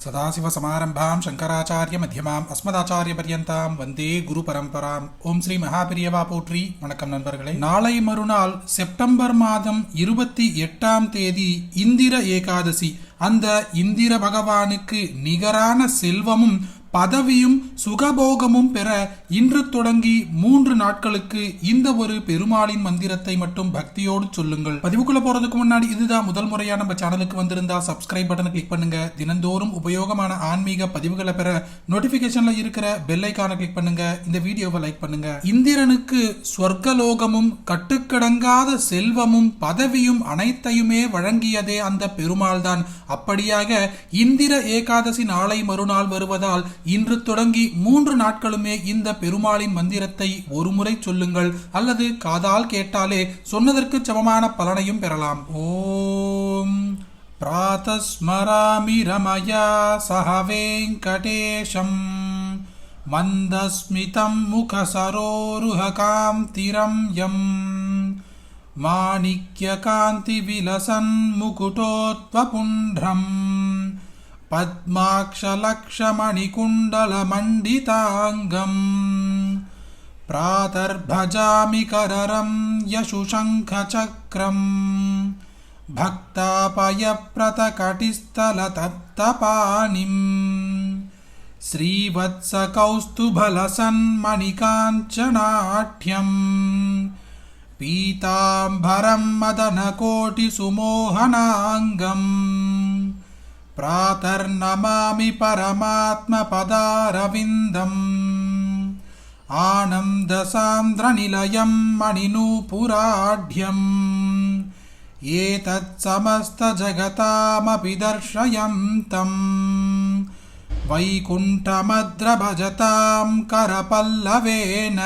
சதாசிவ சமாரம்பாம் சங்கராச்சார்ய सदाशिवसमारम्भां शङ्कराचार्यमध्यमाम् अस्मदाचार्यपर्यन्तां வந்தே குரு பரம்பராம் ஓம் ஸ்ரீ மகாபிரியவா போற்றி வணக்கம் நண்பர்களே நாளை மறுநாள் செப்டம்பர் மாதம் இருபத்தி எட்டாம் தேதி இந்திர ஏகாதசி। அந்த இந்திர பகவானுக்கு நிகரான செல்வமும் பதவியும் சுகபோகமும் பெற இன்று தொடங்கி மூன்று நாட்களுக்கு இந்த ஒரு பெருமாளின் மந்திரத்தை மட்டும் பக்தியோடு சொல்லுங்கள். பதிவுக்குள்ள போறதுக்கு முன்னாடி இதுதான் முதல் முறையா நம்ம சேனலுக்கு வந்திருந்தா சப்ஸ்கிரைப் பட்டனை கிளிக் பண்ணுங்க. தினந்தோறும் உபயோகமான ஆன்மீக பதிவுகளை பெற நோட்டிபிகேஷன்ல இருக்கிற பெல் ஐக்கான கிளிக் பண்ணுங்க. இந்த வீடியோவை லைக் பண்ணுங்க. இந்திரனுக்கு ஸ்வர்கலோகமும் கட்டுக்கடங்காத செல்வமும் பதவியும் அனைத்தையுமே வழங்கியதே அந்த பெருமாள் தான் அப்படியாக இந்திர ஏகாதசி நாளை மறுநாள் வருவதால் இன்று தொடங்கி மூன்று நாட்களுமே இந்த பெருமாளின் மந்திரத்தை ஒருமுறை சொல்லுங்கள் அல்லது காதால் கேட்டாலே சொன்னதற்கு சமமான பலனையும் பெறலாம் ஓம் प्रातस्मरामि रमया सह वेङ्कटेशम् मन्दस्मितं मुखसरोरुहकान्तिरं यम् माणिक्यकान्तिविलसन्मुकुटोत्वपुण्ड्रम् पद्माक्षलक्षमणिकुण्डलमण्डिताङ्गम् प्रातर्भजामि कररं यशुशङ्खचक्रम् भक्तापयप्रतकटिस्थलतप्तपाणिम् श्रीवत्सकौस्तुभलसन्मणिकाञ्चनाढ्यम् पीताम्बरं मदनकोटिसुमोहनाङ्गम् प्रातर्नमामि परमात्मपदारविन्दम् आनन्दसान्द्रनिलयं मणिनूपुराढ्यम् एतत्समस्तजगतामपि दर्शयन्तम् वैकुण्ठमद्रभजतां करपल्लवेन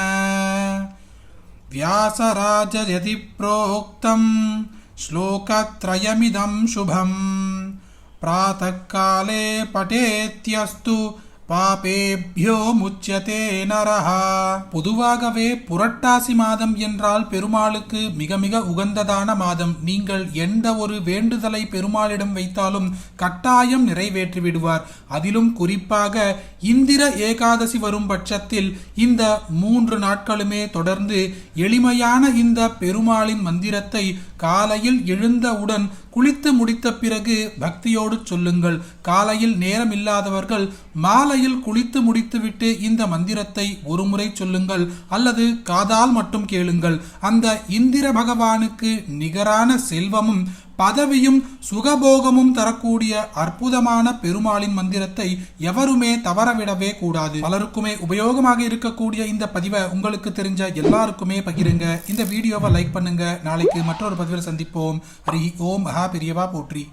व्यासराजयति प्रोक्तं श्लोकत्रयमिदं शुभम् प्रातःकाले पठेत्यस्तु பாபேபியோ முச்சதே நரஹா. பொதுவாகவே புரட்டாசி மாதம் என்றால் பெருமாளுக்கு மிக மிக உகந்ததான மாதம். நீங்கள் எந்த ஒரு வேண்டுதலை பெருமாளிடம் வைத்தாலும் கட்டாயம் நிறைவேற்றி விடுவார். அதிலும் குறிப்பாக இந்திர ஏகாதசி வரும் பட்சத்தில் இந்த மூன்று நாட்களுமே தொடர்ந்து எளிமையான இந்த பெருமாளின் மந்திரத்தை காலையில் எழுந்தவுடன் குளித்து முடித்த பிறகு பக்தியோடு சொல்லுங்கள். காலையில் நேரம் இல்லாதவர்கள் காலையில் குளித்து முடித்துவிட்டு இந்த மந்திரத்தை ஒரு முறை சொல்லுங்கள் அல்லது காதால் மட்டும் கேளுங்கள். அந்த இந்திர பகவானுக்கு நிகரான செல்வமும் பதவியும் சுகபோகமும் தரக்கூடிய அற்புதமான பெருமாளின் மந்திரத்தை எவருமே தவறவிடவே கூடாது. பலருக்குமே உபயோகமாக இருக்கக்கூடிய இந்த பதிவை உங்களுக்கு தெரிஞ்ச எல்லாருக்குமே பகிருங்க. இந்த வீடியோவை லைக் பண்ணுங்க. நாளைக்கு மற்றொரு பதிவில் சந்திப்போம். ஹரி ஓம். மகா பெரியவா போற்றி.